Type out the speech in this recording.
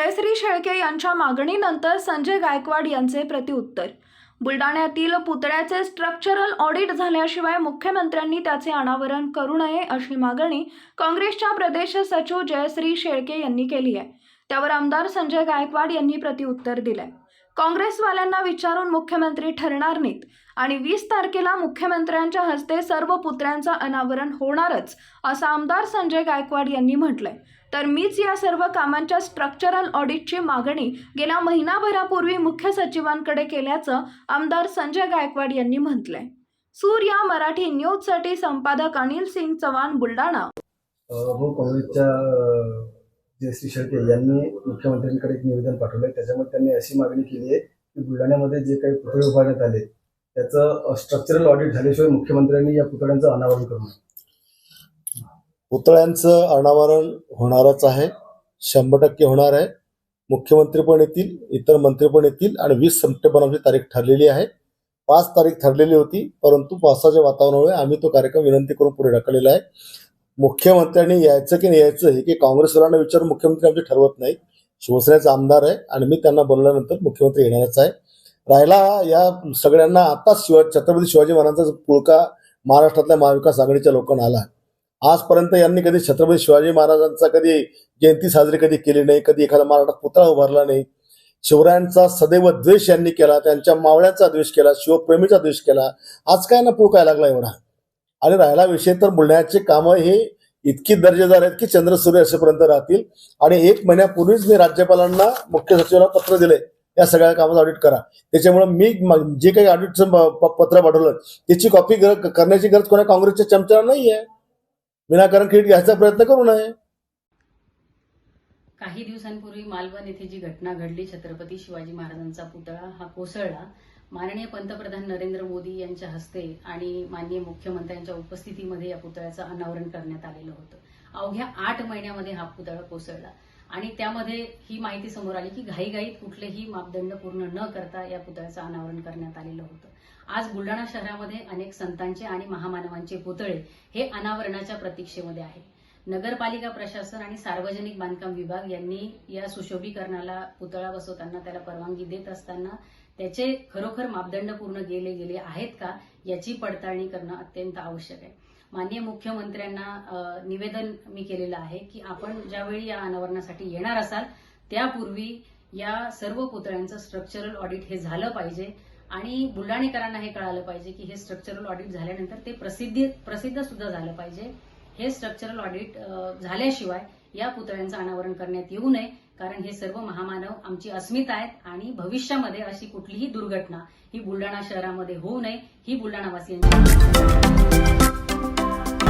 जयश्री शेळके यांच्या मागणीनंतर संजय गायकवाड यांचे प्रतिउत्तर बुलडाण्यातील पुतळ्याचे स्ट्रक्चरल ऑडिट झाल्याशिवाय मुख्यमंत्र्यांनी त्याचे अनावरण करू नये अशी मागणी काँग्रेसच्या प्रदेश सचिव जयश्री शेळके यांनी केली आहे. त्यावर आमदार संजय गायकवाड यांनी प्रतिउत्तर दिलंय. काँग्रेसवाल्यांना विचारून मुख्यमंत्री ठरणार नाहीत आणि वीस तारखेला मुख्यमंत्र्यांच्या हस्ते सर्व पुत्र्यांचं अनावरण होणारच असं आमदार संजय गायकवाड यांनी म्हटलंय. तर मीच या सर्व कामांच्या स्ट्रक्चरल ऑडिटची मागणी गेल्या महिनाभरापूर्वी मुख्य सचिवांकडे केल्याचं आमदार संजय गायकवाड यांनी म्हटलंय. सूर्या मराठी न्यूजसाठी संपादक अनिल सिंग चव्हाण बुलढाणा. जयश्री शेळके यांनी मुख्यमंत्र्यांकडे एक निवेदन पाठवलंय. त्याच्यामध्ये त्यांनी अशी मागणी केली आहे की बुलढाण्यामध्ये जे काही पुतळे उभारण्यात आले त्याचं स्ट्रक्चरल ऑडिट झाल्याशिवाय मुख्यमंत्र्यांनी या पुतळ्यांचं अनावरण करू नये. पुतळ्यांचं अनावरण होणारच आहे. शंभर टक्के होणार आहे. मुख्यमंत्री पण येतील इतर मंत्री पण येतील आणि वीस सप्टेंबर आमची तारीख ठरलेली आहे. पाच तारीख ठरलेली होती परंतु पावसाच्या वातावरणामुळे आम्ही तो कार्यक्रम विनंती करून पुढे ढकललेला आहे. मुख्यमंत्र्यांनी यायचं की नाही यायचं हे की काँग्रेसवाल्यांना विचारून मुख्यमंत्री आमचे ठरवत नाही शिवसेनेचा आमदार आहे आणि मी त्यांना बोलल्यानंतर मुख्यमंत्री येणारच आहे. राहिला या सगळ्यांना आताच शिवा छत्रपती शिवाजी महाराजांचा पुळका महाराष्ट्रातल्या महाविकास आघाडीच्या लोकांना आला. आजपर्यंत यांनी कधी छत्रपती शिवाजी महाराजांचा कधी जयंती साजरी कधी केली नाही कधी एखादा मराठा पुतळा उभारला नाही. शिवरायांचा सदैव द्वेष यांनी केला त्यांच्या मावळ्याचा द्वेष केला शिवप्रेमीचा द्वेष केला. आज काय ना पुळ काय लागला एवढा. आणि राहिला विषय तर बुलढाण्याचे कामं हे इतकी दर्जेदार आहेत की चंद्रसूर्य असेपर्यंत राहतील. आणि एक महिन्यापूर्वीच मी राज्यपालांना मुख्य सचिवाला पत्र दिले या सगळ्या कामाचं ऑडिट करा. त्याच्यामुळे मी जे काही ऑडिटचं पत्र पाठवलं त्याची कॉपी करण्याची गरज कोणा काँग्रेसच्या चमच्याला नाही आहे विनाकारण क्रेडिट घ्यायचा प्रयत्न करू नये. काही दिवसांपूर्वी मालवण येथे जी घटना घडली छत्रपती शिवाजी महाराजांचा पुतळा हा कोसळला. माननीय पंतप्रधान नरेंद्र मोदी यांच्या हस्ते आणि माननीय मुख्यमंत्र्यांच्या उपस्थितीमध्ये या पुतळ्याचं अनावरण करण्यात आलेलं होतं. अवघ्या आठ महिन्यामध्ये हा पुतळा कोसळला. आणि त्यामध्ये ही माहिती समोर आली की घाईघाईत कुठलेही मापदंड पूर्ण न करता या पुतळ्याचं अनावरण करण्यात आलेलं होतं. आज बुलढाणा शहरामध्ये अनेक संतांचे आणि महामानवांचे पुतळे हे अनावरणाच्या प्रतीक्षेमध्ये आहेत. नगरपालिका प्रशासन आणि सार्वजनिक बांधकाम विभाग यांनी या सुशोभीकरणाला पुतळा बसवताना त्याला परवानगी देत असताना त्याचे खरोखर मापदंड पूर्ण केले गेले आहेत का याची पडताळणी करणं अत्यंत आवश्यक आहे. माननीय मुख्यमंत्र्यांना निवेदन मी केलेलं आहे की आपण ज्यावेळी या अनावरणासाठी येणार असाल त्यापूर्वी या सर्व पुतळ्यांचं स्ट्रक्चरल ऑडिट हे झालं पाहिजे आणि बुलढाणेकरांना हे कळालं पाहिजे की हे स्ट्रक्चरल ऑडिट झाल्यानंतर ते प्रसिद्धी प्रसिद्ध सुद्धा झालं पाहिजे. हे स्ट्रक्चरल ऑडिट झाल्याशिवाय या पुतळ्यांचं अनावरण करण्यात येऊ नये कारण हे सर्व महामानव आमची अस्मिता आहेत आणि भविष्यामध्ये अशी कुठलीही दुर्घटना ही बुलढाणा शहरामध्ये होऊ नये ही बुलढाणावासियांची